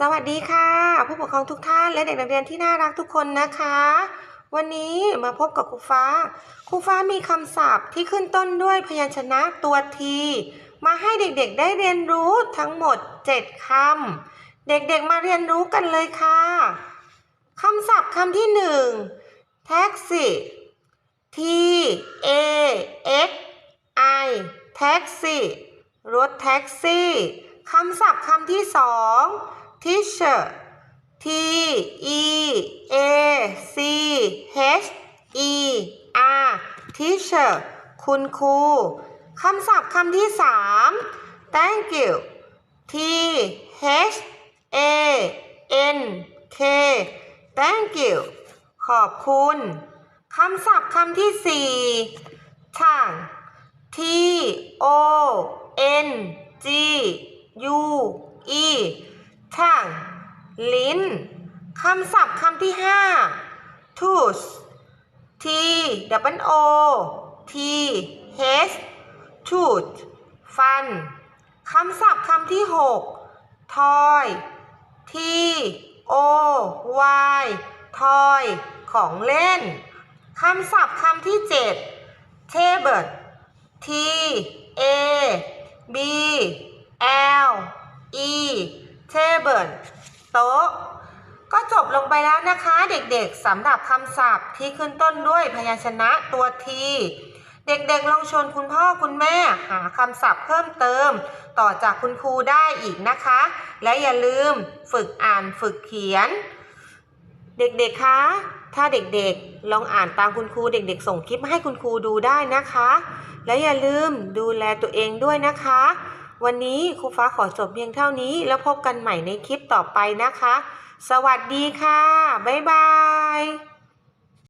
สวัสดีค่ะ ผู้ปกครองทุกท่านและเด็กนักเรียนที่น่ารักทุกคนนะคะ วันนี้มาพบกับครูฟ้า ครูฟ้ามีคำศัพท์ที่ขึ้นต้นด้วยพยัญชนะตัวทีมาให้เด็กๆได้เรียนรู้ทั้งหมด 7คำเด็กๆมาเรียนรู้กันเลยค่ะคำศัพท์คำที่หนึ่งแท็กซี่ T A X I แท็กซี่รถแท็กซี่คำศัพท์คำที่สอง teacher T E A C H E R teacher คุณครู คำศัพท์คำที่สาม thank you T H A N K thank you ขอบคุณ คำศัพท์คำที่สี่ช่าง T O N G U E ช่างลิ้น คำศัพท์คำที่ห้า tooth T W O T H tooth ฟัน คำศัพท์คำที่หก toy T O Y toy ของเล่น คำศัพท์คำที่เจ็ด table T A B table โต๊ะ ก็จบลงไปแล้วนะคะเด็กๆสำหรับคำศัพท์ที่ขึ้นต้นด้วยพยัญชนะตัวทีเด็กๆลองชวนคุณพ่อคุณแม่หาคำศัพท์เพิ่มเติม ต่อจากคุณครูได้อีกนะคะ และอย่าลืมฝึกอ่านฝึกเขียน เด็กๆคะถ้าเด็กๆ ลองอ่านตามคุณครูเด็กๆ ส่งคลิปมาให้คุณครูดูได้นะคะ และอย่าลืมดูแลตัวเองด้วยนะคะ วันนี้ครูฟ้าขอจบเพียงเท่านี้ แล้วพบกันใหม่ในคลิปต่อไปนะคะ สวัสดีค่ะ บ๊ายบาย